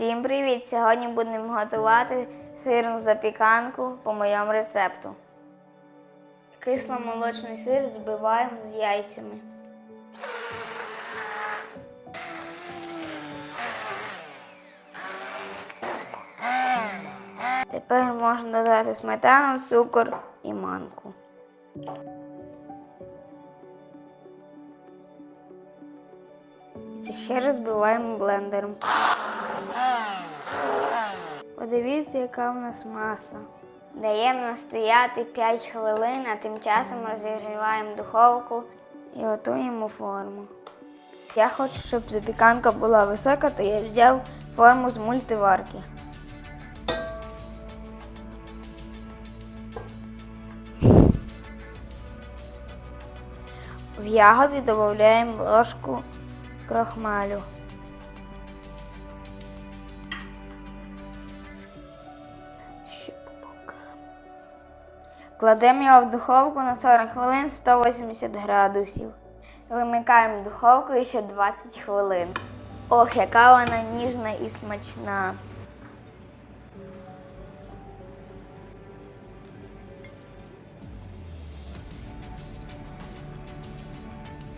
Всім привіт! Сьогодні будемо готувати сирну запіканку по моєму рецепту. Кисломолочний сир збиваємо з яйцями. Тепер можна додати сметану, цукор і манку. Ще раз збиваємо блендером. Подивіться, яка в нас маса. Даємо настояти 5 хвилин, а тим часом розігріваємо духовку і готуємо форму. Я хочу, щоб запіканка була висока, то я взяв форму з мультиварки. В ягоди додаємо ложку крохмалю. Кладемо його в духовку на 40 хвилин 180 градусів. Вимикаємо духовку ще 20 хвилин. Ох, яка вона ніжна і смачна.